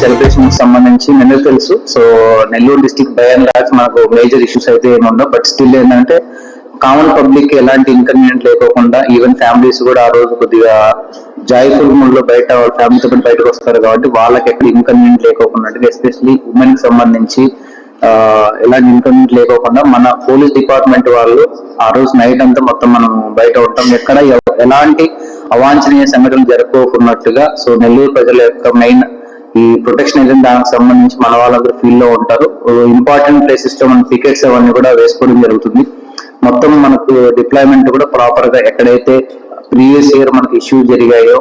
Celebration సంబంధించి నిన్న తెలుసు. So Nellore district by and large మనకు మేజర్ ఇష్యూస్ అయితే ఏమి ఉండవు. బట్ స్టిల్ ఏంటంటే కామన్ పబ్లిక్ ఎలాంటి ఇన్కన్వీనియంట్ లేకోకుండా ఈవెన్ ఫ్యామిలీస్ కూడా ఆ రోజు కొద్దిగా జాయ్ఫుల్ మూడ్లో బయట వాళ్ళ ఫ్యామిలీతో పాటు బయటకు వస్తారు కాబట్టి వాళ్ళకి ఎక్కడ ఇన్కన్వీనియంట్ లేకోకుండా ఎస్పెషలీ ఉమెన్కి సంబంధించి ఎలాంటి ఇన్కన్వీనియంట్ లేకోకుండా మన పోలీస్ డిపార్ట్మెంట్ వాళ్ళు ఆ రోజు నైట్ అంతా మొత్తం మనం బయట ఉంటాం. ఎక్కడ ఎలాంటి అవాంఛనీయ సంఘటనలు జరుపుకోకున్నట్టుగా సో నెల్లూరు ప్రజల యొక్క మెయిన్ ఈ ప్రొటెక్షన్ ఏజెంట్ దానికి సంబంధించి మన వాళ్ళందరూ ఫీల్లో ఉంటారు. ఇంపార్టెంట్ ప్లేసెస్ మన పికెట్స్ అవన్నీ కూడా వేసుకోవడం జరుగుతుంది. మొత్తం మనకు డిప్లాయ్మెంట్ కూడా ప్రాపర్గా ఎక్కడైతే ప్రీవియస్ ఇయర్ మనకి ఇష్యూస్ జరిగాయో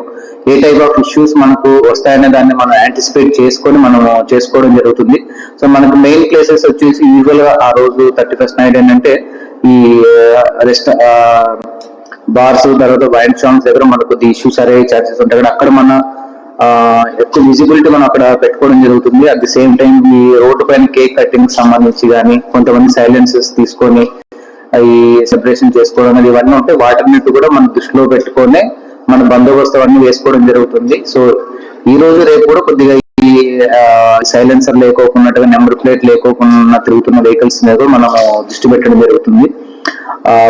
ఏ టైప్ ఆఫ్ ఇష్యూస్ మనకు వస్తాయనే దాన్ని మనం యాంటిసిపేట్ చేసుకొని మనం చేసుకోవడం జరుగుతుంది. సో మనకు మెయిన్ ప్లేసెస్ వచ్చేసి యూజువల్గా ఆ రోజు థర్టీ ఫస్ట్ నైట్ ఏంటంటే ఈ రెస్ట్ బార్స్ తర్వాత వైన్ షాప్స్ దగ్గర మనకు ఇష్యూస్ అరే ఛాన్సెస్ ఉంటాయి. కదా, అక్కడ మన ఎక్కువ విజిబిలిటీ మనం అక్కడ పెట్టుకోవడం జరుగుతుంది. అట్ ది సేమ్ టైం ఈ రోడ్డు పైన కేక్ కటింగ్ సంబంధించి కానీ కొంతమంది సైలెన్సెస్ తీసుకొని అవి సెపరేషన్ చేసుకోవడం అనేది ఇవన్నీ ఉంటే వాటన్నిటి కూడా మనం దృష్టిలో పెట్టుకొని మన బందోబస్తు అవన్నీ వేసుకోవడం జరుగుతుంది. సో ఈ రోజు రేపు కూడా కొద్దిగా ఈ సైలెన్సర్ లేకోకున్నట్టుగా నెంబర్ ప్లేట్ లేకోకుండా తిరుగుతున్న వెహికల్స్ మీద మనం దృష్టి పెట్టడం జరుగుతుంది.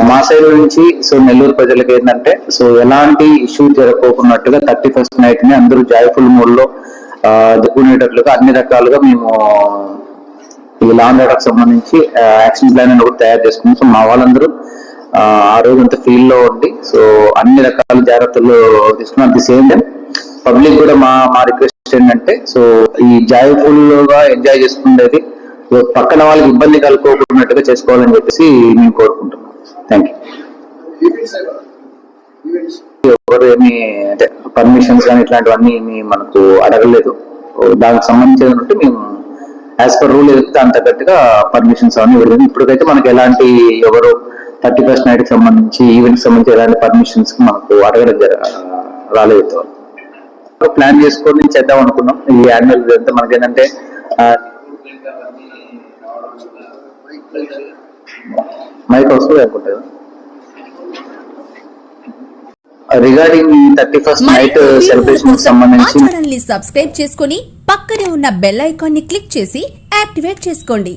మా సైడ్ నుంచి సో నెల్లూరు ప్రజలకు ఏంటంటే సో ఎలాంటి ఇష్యూ జరగకోకున్నట్టుగా థర్టీ ఫస్ట్ నైట్ని అందరూ జాయ్ఫుల్ మూడ్లో ఉండేటట్లుగా అన్ని రకాలుగా మేము ఈ లాంగ్ ఆర్డర్ సంబంధించి యాక్షన్ ప్లాన్ అని కూడా తయారు చేసుకున్నాం. సో మా వాళ్ళందరూ ఆ, రోజు అంతా ఫీల్డ్లో ఉండి సో అన్ని రకాల జాగ్రత్తలు తీసుకున్నాం. ది సేమ్ టైం పబ్లిక్ కూడా మా మా రిక్వెస్ట్ ఏంటంటే సో ఈ జాయ్ఫుల్గా ఎంజాయ్ చేసుకునేది పక్కన వాళ్ళకి ఇబ్బంది కలుపుకోకున్నట్టుగా చేసుకోవాలని చెప్పేసి మేము కోరుకుంటున్నాం. థ్యాంక్ యూ ఎవరు ఏమి అంటే పర్మిషన్స్ కానీ ఇట్లాంటివన్నీ మనకు అడగలేదు. దానికి సంబంధించి ఉంటే మేము యాజ్ పర్ రూల్ ఏదైతే దాని తగ్గట్టుగా పర్మిషన్స్ అవన్నీ ఇవ్వలేదు. ఇప్పటికైతే మనకి ఎలాంటి ఎవరు థర్టీ ఫస్ట్ నైట్కి సంబంధించి ఈవెంట్ సంబంధించి ఎలాంటి పర్మిషన్స్ మనకు అడగడం జర రాలేదు ప్లాన్ చేసుకొని చేద్దాం అనుకున్నాం. ఈ యాన్యువల్ అంతా మనకి ఏంటంటే మైక్ వస్తుంది అనుకుంటా regarding thirty first night celebration సంబంధించి ని సబ్స్క్రైబ్ చేసుకుని పక్కనే ఉన్న బెల్ ఐకాన్ని క్లిక్ చేసి యాక్టివేట్ చేసుకోండి.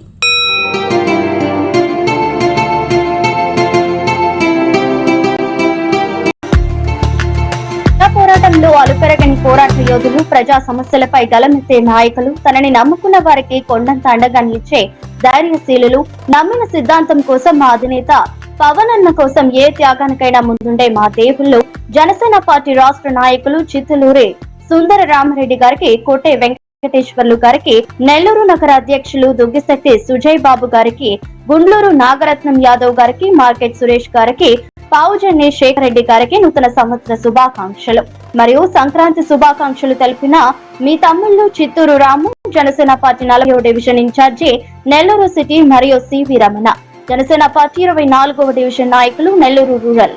పోరాటంలో అలుపెరగని పోరాట యోధులు ప్రజా సమస్యలపై గలమెత్తే నాయకులు తనని నమ్ముకున్న వారికి కొండంత అండగా నిలిచే ధైర్యశీలులు నమ్మిన సిద్ధాంతం కోసం మా అధినేత పవన్ అన్న కోసం ఏ త్యాగానికైనా ముందుండే మా దేవుళ్ళు జనసేన పార్టీ రాష్ట్ర నాయకులు చిత్తలూరి. సుందర రామరెడ్డి గారికి కోటే వెంకటేశ్వర్లు గారికి నెల్లూరు నగర అధ్యక్షులు దుగ్గిశక్తి సుజయ్ బాబు గారికి గుండ్లూరు నాగరత్నం యాదవ్ గారికి మార్కెట్ సురేష్ గారికి పావుజన్ని శేఖర్ రెడ్డి గారికి నూతన సంవత్సర శుభాకాంక్షలు. మరియు సంక్రాంతి శుభాకాంక్షలు తెలిపిన మీ తమ్ముళ్ళు చిత్తూరు రాము జనసేన పార్టీ నలభై division in charge Nellore city మరియు సివి రమణ. జనసేన పార్టీ ఇరవై నాలుగవ డివిజన్ నాయకులు నెల్లూరు రూరల్.